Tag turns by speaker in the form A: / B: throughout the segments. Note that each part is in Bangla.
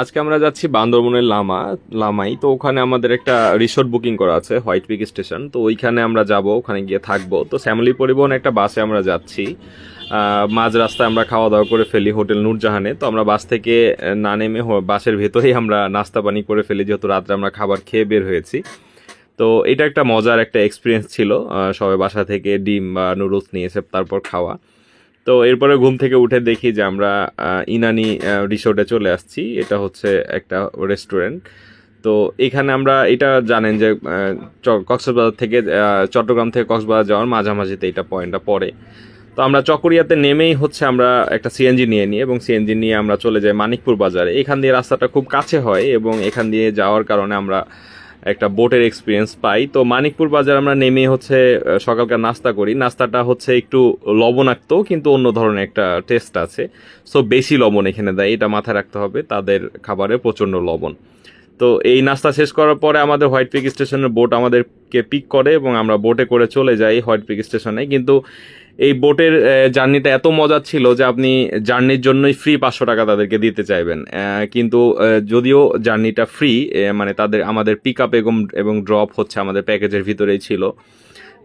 A: আজকে আমরা যাচ্ছি বান্দরবনের লামা, লামাই। তো ওখানে আমাদের একটা রিসোর্ট বুকিং করা আছে হোয়াইট পিক স্টেশন তো ওইখানে আমরা যাব, ওখানে গিয়ে থাকব। তো শ্যামলী পরিবহন একটা বাসে আমরা যাচ্ছি। মাঝ রাস্তায় আমরা খাওয়া দাওয়া করে ফেলি হোটেল নূরজাহানে। তো আমরা বাস থেকে না নেমে বাসের ভেতরেই আমরা নাস্তা পানি করে ফেলি, যেহেতু রাত্রে আমরা খাবার খেয়ে বের হয়েছি। তো এটা একটা মজার একটা এক্সপিরিয়েন্স ছিল সবাই বাসা থেকে ডিম বা নুডলস নিয়ে এসে তারপর খাওয়া। তো এরপরে ঘুম থেকে উঠে দেখি যে আমরা ইনানি রিসোর্টে চলে আসছি। এটা হচ্ছে একটা রেস্টুরেন্ট। তো এখানে আমরা, এটা জানেন যে কক্সবাজার থেকে চট্টগ্রাম থেকে কক্সবাজার যাওয়ার মাঝামাঝিতে এটা পয়েন্টটা পড়ে। তো আমরা চকরিয়াতে নেমেই হচ্ছে আমরা একটা সিএনজি নিয়ে নিই এবং সিএনজি নিয়ে আমরা চলে যাই মানিকপুর বাজারে। এখান দিয়ে রাস্তাটা খুব কাছে হয় এবং এখান দিয়ে যাওয়ার কারণে আমরা একটা বোটের এক্সপিরিয়েন্স পাই। তো মানিকপুর বাজার আমরা নেমে হচ্ছে সকালকার নাস্তা করি। নাস্তাটা হচ্ছে একটু লবণাক্ত, কিন্তু অন্য ধরনের একটা টেস্ট আছে। সো বেশি লবণ এখানে দেয়, এটা মাথায় রাখতে হবে। তাদের খাবারে প্রচণ্ড লবণ। তো এই নাস্তা শেষ করার পরে আমাদের হোয়াইট পিক স্টেশনের বোট আমাদেরকে পিক করে এবং আমরা বোটে করে চলে যাই হোয়াইট পিক স্টেশনে কিন্তু এই বোটের জার্নিটা এত মজার ছিল যে আপনি জার্নির জন্যই ফ্রি পাঁচশো টাকা তাদেরকে দিতে চাইবেন। কিন্তু যদিও জার্নিটা ফ্রি মানে তাদের, আমাদের পিক আপ এবং এবং ড্রপ হচ্ছে আমাদের প্যাকেজের ভিতরেই ছিল।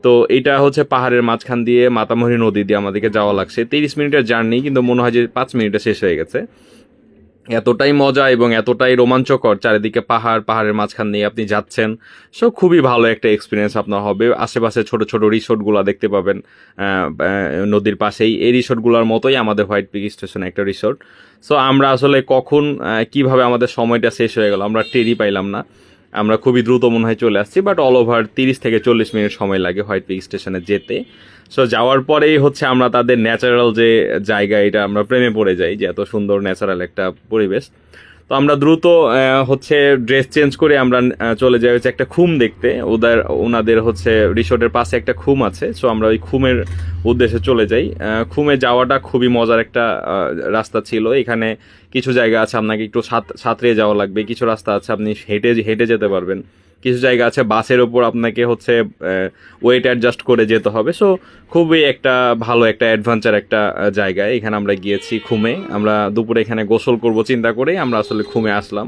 A: তো এটা হচ্ছে পাহাড়ের মাঝখান দিয়ে মাতামহরি নদী দিয়ে আমাদেরকে যাওয়া লাগছে। তিরিশ মিনিটের জার্নি, কিন্তু মনে হয় যে পাঁচ মিনিটে শেষ হয়ে গেছে। এতটাই মজা এবং এতটাই রোমাঞ্চকর চারিদিকে পাহাড়, পাহাড়ের মাঝখান দিয়ে আপনি যাচ্ছেন। সো খুবই ভালো একটা এক্সপিরিয়েন্স আপনার হবে। আশেপাশে ছোট ছোট রিসোর্টগুলো দেখতে পাবেন। নদীর পাশেই। এই রিসোর্টগুলোর মতোই আমাদের হোয়াইট পিক স্টেশন একটা রিসোর্ট সো আমরা আসলে কখন কীভাবে আমাদের সময়টা শেষ হয়ে গেল, আমরা টেরি পাইলাম না। আমরা খুবই দ্রুত মনে হয় চলে আসছি বাট অল ওভার তিরিশ থেকে চল্লিশ মিনিট সময় লাগে হোয়াইট পিক স্টেশনে যেতে। সো যাওয়ার পরেই হচ্ছে আমরা তাদের ন্যাচারাল যে জায়গা, এটা আমরা প্রেমে পড়ে যাই যে এত সুন্দর ন্যাচারাল একটা পরিবেশ। তো আমরা দ্রুত হচ্ছে ড্রেস চেঞ্জ করে আমরা চলে যাই হচ্ছে একটা খুম দেখতে। ওদের, ওনাদের হচ্ছে রিসোর্টের পাশে একটা খুম আছে। সো আমরা ওই খুমের উদ্দেশ্যে চলে যাই। খুমে যাওয়াটা খুবই মজার একটা রাস্তা ছিল। এখানে কিছু জায়গা আছে, আপনাকে একটু সাত- সাঁতরে যাওয়া লাগবে। কিছু রাস্তা আছে, আপনি হেঁটে হেঁটে যেতে পারবেন। কিছু জায়গা আছে, বাসের ওপর আপনাকে হচ্ছে ওয়েট অ্যাডজাস্ট করে যেতে হবে। সো খুবই একটা ভালো একটা অ্যাডভেঞ্চার একটা জায়গায়। এখানে আমরা গিয়েছি খুমে। আমরা দুপুরে এখানে গোসল করব, চিন্তা করেই আমরা আসলে খুমে আসলাম।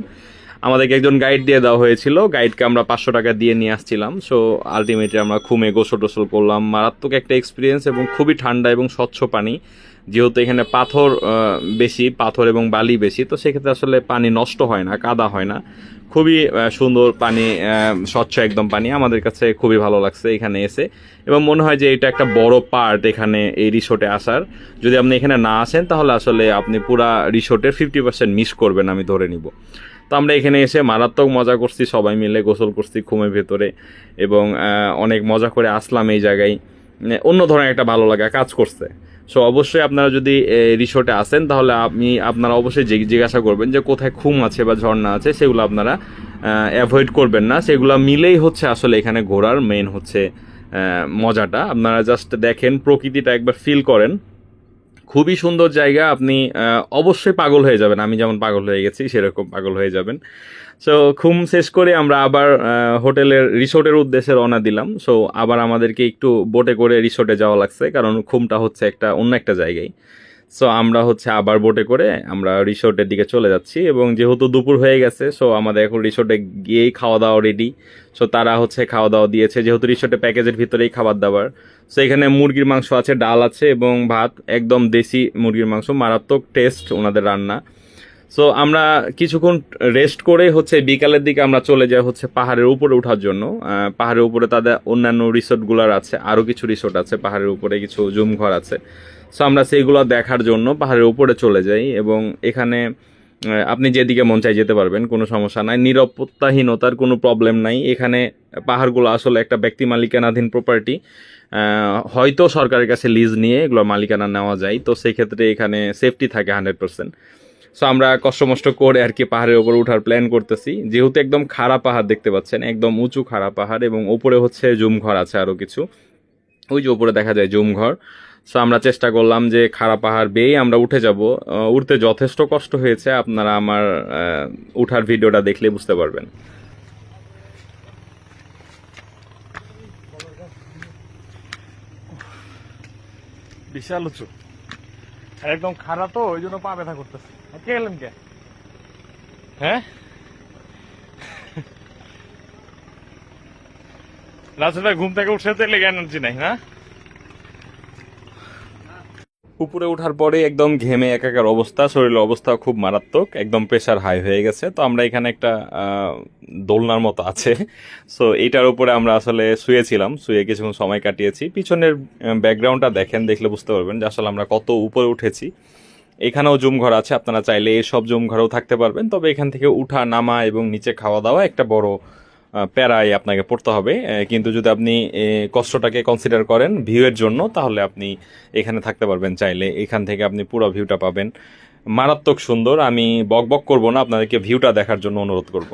A: আমাদেরকে একজন গাইড দিয়ে দেওয়া হয়েছিল। গাইডকে আমরা পাঁচশো টাকা দিয়ে নিয়ে আসছিলাম। সো আলটিমেটলি আমরা খুমে গোসল টোসল করলাম। মারাত্মক একটা এক্সপিরিয়েন্স এবং খুবই ঠান্ডা এবং স্বচ্ছ পানি। যেহেতু এখানে পাথর বেশি, পাথর এবং বালি বেশি, তো সেক্ষেত্রে আসলে পানি নষ্ট হয় না, কাদা হয় না। খুবই সুন্দর পানি স্বচ্ছ একদম পানি। আমাদের কাছে খুবই ভালো লাগছে এখানে এসে। এবং মনে হয় যে এটা একটা বড় পার্ট এখানে এই রিসোর্টে আসার। যদি আপনি এখানে না আসেন, তাহলে আসলে আপনি পুরা রিসোর্টের ফিফটি পার্সেন্ট মিস করবেন, আমি ধরে নিব। তো আমরা এখানে এসে মারাত্মক মজা করছি, সবাই মিলে গোসল করছি ঘুমের ভেতরে। এবং অনেক মজা করে আসলাম এই জায়গায়। মানে অন্য ধরনের একটা ভালো লাগা কাজ করছে। সো অবশ্যই আপনারা যদি রিসোর্টে আসেন, তাহলে আপনি, আপনারা অবশ্যই জিজ্ঞ- জিজ্ঞাসা করবেন যে কোথায় খুম আছে বা ঝর্ণা আছে, সেগুলো আপনারা অ্যাভয়েড করবেন না। সেগুলো মিলেই হচ্ছে আসলে এখানে ঘোরার মেন হচ্ছে মজাটা। আপনারা জাস্ট দেখেন, প্রকৃতিটা একবার ফিল করেন। খুবই সুন্দর জায়গা। আপনি অবশ্যই পাগল হয়ে যাবেন। আমি যেমন পাগল হয়ে গেছি, সেরকম পাগল হয়ে যাবেন। সো খুম শেষ করে আমরা আবার হোটেলের, রিসোর্টের উদ্দেশ্যে রওনা দিলাম। সো আবার আমাদেরকে একটু বোটে করে রিসোর্টে যাওয়া লাগছে, কারণ খুমটা হচ্ছে একটা অন্য একটা জায়গায়। সো আমরা হচ্ছে আবার বোটে করে আমরা রিসোর্টের দিকে চলে যাচ্ছি এবং যেহেতু দুপুর হয়ে গেছে সো আমাদের এখন রিসোর্টে গিয়েই খাওয়া দাওয়া রেডি সো তারা হচ্ছে খাওয়া দাওয়া দিয়েছে, যেহেতু রিসোর্টে প্যাকেজের ভিতরেই খাবার দাবার সো এখানে মুরগির মাংস আছে, ডাল আছে এবং ভাত, একদম দেশি মুরগির মাংস, মারাত্মক টেস্ট ওনাদের রান্না। সো আমরা কিছুক্ষণ রেস্ট করে হচ্ছে বিকালের দিকে আমরা চলে যাই হচ্ছে পাহাড়ের উপরে ওঠার জন্য। পাহাড়ের উপরে তাদের অন্যান্য রিসোর্টগুলোর আছে আরও কিছু রিসোর্ট আছে, পাহাড়ের উপরে কিছু জুম ঘর আছে। সো আমরা সেইগুলো দেখার জন্য পাহাড়ের উপরে চলে যাই এবং এখানে আপনি যেদিকে মন চাই যেতে পারবেন, কোনো সমস্যা নাই। নিরাপত্তাহীনতার কোনো প্রবলেম নাই। এখানে পাহাড়গুলো আসলে একটা ব্যক্তি মালিকানাধীন প্রপার্টি হয়তো সরকারের কাছে লিজ নিয়ে এগুলো মালিকানা নেওয়া যায়। তো সেক্ষেত্রে এখানে সেফটি থাকে হান্ড্রেড পার্সেন্ট সো আমরা কষ্টমষ্ট করে আর কি পাহাড়ের উপর উঠার প্ল্যান করতেছি। যেহেতু একদম খাড়া পাহাড় দেখতে পাচ্ছেন, একদম উঁচু খাড়া পাহাড় এবং উপরে হচ্ছে জুম ঘর আছে আরও কিছু। ওই যে উপরে দেখা যায় জুমঘর। সো আমরা চেষ্টা করলাম যে খাড়া পাহাড় বেয়ে আমরা উঠে যাব। উঠতে যথেষ্ট কষ্ট হয়েছে। আপনারা আমার উঠার ভিডিওটা দেখলে বুঝতে পারবেন।
B: বিশাল উঁচু। একদম খাড়া তো, ওই জন্য পা ব্যথা করতেছে। কে গেলেন কে? হ্যাঁ? ভাই ঘুম থেকে উঠে তেলে এনার্জি নাই, না?
A: উপরে ওঠার পরে একদম ঘেমে একাকার অবস্থা, শরীরের অবস্থা খুব মারাত্মক, একদম প্রেশার হাই হয়ে গেছে। তো আমরা এখানে একটা দোলনার মতো আছে। সো এইটার উপরে আমরা আসলে শুয়েছিলাম, শুয়ে কিছুক্ষণ সময় কাটিয়েছি। পিছনের ব্যাকগ্রাউন্ডটা দেখেন, দেখলে বুঝতে পারবেন যে আসলে আমরা কত উপরে উঠেছি। এখানেও জুম ঘর আছে, আপনারা চাইলে এসব জুম ঘরেও থাকতে পারবেন। তবে এখান থেকে উঠা, নামা এবং নিচে খাওয়া দাওয়া একটা বড় প্যারায় আপনাকে পড়তে হবে। কিন্তু যদি আপনি কষ্টটাকে কনসিডার করেন ভিউয়ের জন্য, তাহলে আপনি এখানে থাকতে পারবেন চাইলে। এখান থেকে আপনি পুরো ভিউটা পাবেন। মারাত্মক সুন্দর। আমি বক বক করব না, আপনাদেরকে ভিউটা দেখার জন্য অনুরোধ করব।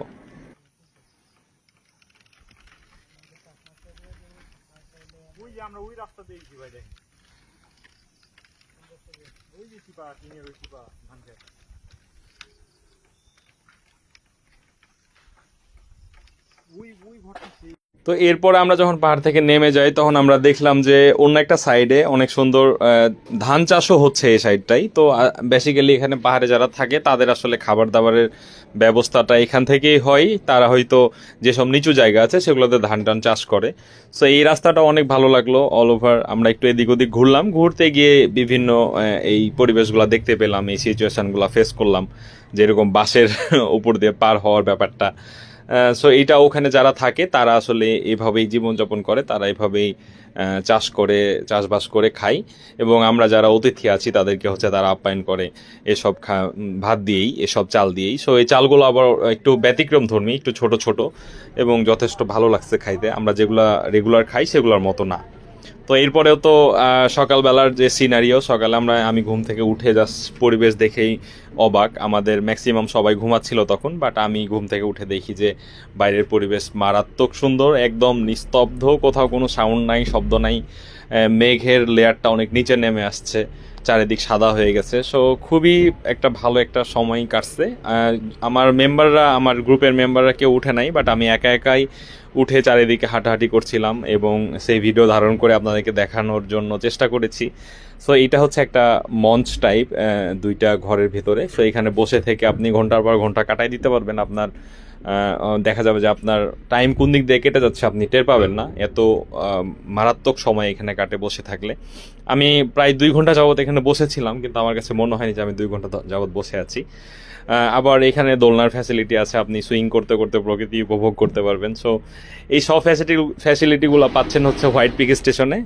B: আমরা ওই রাস্তা দিয়ে গেছি ভাই ওই যে ওই ধান খেত ওই ওই ঘরটা সেই
A: তো এরপরে আমরা যখন পাহাড় থেকে নেমে যাই, তখন আমরা দেখলাম যে অন্য একটা সাইডে অনেক সুন্দর ধান চাষও হচ্ছে এই সাইডটাই তো বেসিক্যালি এখানে পাহাড়ে যারা থাকে, তাদের আসলে খাবার দাবারের ব্যবস্থাটা এখান থেকেই হয়। তারা হয়তো যেসব নিচু জায়গা আছে, সেগুলোতে ধান টান চাষ করে। সো এই রাস্তাটা অনেক ভালো লাগল। অল ওভার আমরা একটু এদিক ওদিক ঘুরলাম। ঘুরতে গিয়ে বিভিন্ন এই পরিবেশগুলো দেখতে পেলাম, এই সিচুয়েশনগুলো ফেস করলাম। যেরকম বাসের উপর দিয়ে পার হওয়ার ব্যাপারটা। সো এটা ওখানে যারা থাকে, তারা আসলে এভাবেই জীবনযাপন করে, তারা এভাবেই চাষ করে, চাষবাস করে খায়। এবং আমরা যারা অতিথি আছি, তাদেরকে হচ্ছে তারা আপ্যায়ন করে এসব খা ভাত দিয়েই, এসব চাল দিয়েই। সো এই চালগুলো আবার একটু ব্যতিক্রম ধর্মী একটু ছোট ছোট, এবং যথেষ্ট ভালো লাগছে খাইতে। আমরা যেগুলা রেগুলার খাই, সেগুলোর মতো না। তো এরপরেও তো সকালবেলার যে সিনারিও সকালে আমরা, আমি ঘুম থেকে উঠে জাস্ট পরিবেশ দেখেই অবাক। আমাদের ম্যাক্সিমাম সবাই ঘুমাচ্ছিল তখন বাট আমি ঘুম থেকে উঠে দেখি যে বাইরের পরিবেশ মারাত্মক সুন্দর, একদম নিস্তব্ধ, কোথাও কোনো সাউন্ড নাই, শব্দ নাই মেঘের লেয়ারটা অনেক নিচে নেমে আসছে। চারিদিক সাদা হয়ে গেছে। সো খুবই একটা ভালো একটা সময় কাটছে। আমার মেম্বাররা, আমার গ্রুপের মেম্বাররা কেউ উঠে নাই বাট আমি একা একাই উঠে চারিদিকে হাঁটাহাঁটি করছিলাম এবং সেই ভিডিও ধারণ করে আপনাদেরকে দেখানোর জন্য চেষ্টা করেছি। সো এটা হচ্ছে একটা মঞ্চ টাইপ দুইটা ঘরের ভিতরে। সো এখানে বসে থেকে আপনি ঘণ্টার পর ঘণ্টা কাটাই দিতে পারবেন আপনার দেখা যাবে যে আপনার টাইম কোন দিক দিয়ে কেটে যাচ্ছে আপনি টের পাবেন না। এত মারাত্মক সময় এখানে কাটে বসে থাকলে। আমি প্রায় দুই ঘণ্টা যাবত এখানে বসেছিলাম, কিন্তু আমার কাছে মনে হয়নি যে আমি দুই ঘণ্টা যাবত বসে আছি। আবার এখানে দোলনার ফ্যাসিলিটি আছে, আপনি সুইং করতে করতে প্রকৃতি উপভোগ করতে পারবেন। সো এই সব ফ্যাসিলিটি ফ্যাসিলিটিগুলো পাচ্ছেন হচ্ছে হোয়াইট পিক স্টেশনে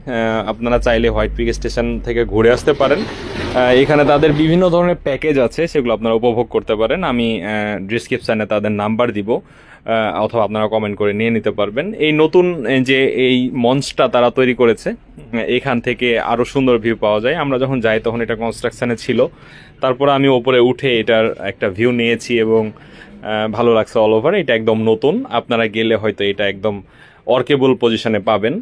A: আপনারা চাইলে হোয়াইট পিক স্টেশন থেকে ঘুরে আসতে পারেন। এখানে তাদের বিভিন্ন ধরনের প্যাকেজ আছে, সেগুলো আপনারা উপভোগ করতে পারেন। আমি ডিসক্রিপশানে তাদের নাম্বার দিব। অথবা আপনারা কমেন্ট করে নিয়ে নিতে পারবেন। এই নতুন যে এই মঞ্চটা তারা তৈরি করেছে, এখান থেকে আরও সুন্দর ভিউ পাওয়া যায়। আমরা যখন যাই তখন এটা কনস্ট্রাকশানে ছিল। তারপরে আমি ওপরে উঠে এটার একটা ভিউ নিয়েছি এবং ভালো লাগছে অল ওভার এটা একদম নতুন। আপনারা গেলে হয়তো এটা একদম অর্কেবল পজিশনে পাবেন।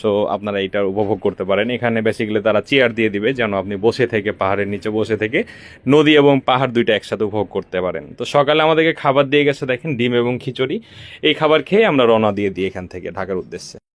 A: সো আপনারা এটা উপভোগ করতে পারেন। এখানে বেসিক্যালি তারা চেয়ার দিয়ে দিবে যেন আপনি বসে থেকে পাহাড়ের নিচে বসে থেকে নদী এবং পাহাড় দুইটা একসাথে উপভোগ করতে পারেন। তো সকালে আমাদেরকে খাবার দিয়ে গেছে দেখেন, ডিম এবং খিচুড়ি। এই খাবার খেয়ে আমরা রওনা দিয়ে দিই এখান থেকে ঢাকার উদ্দেশ্যে।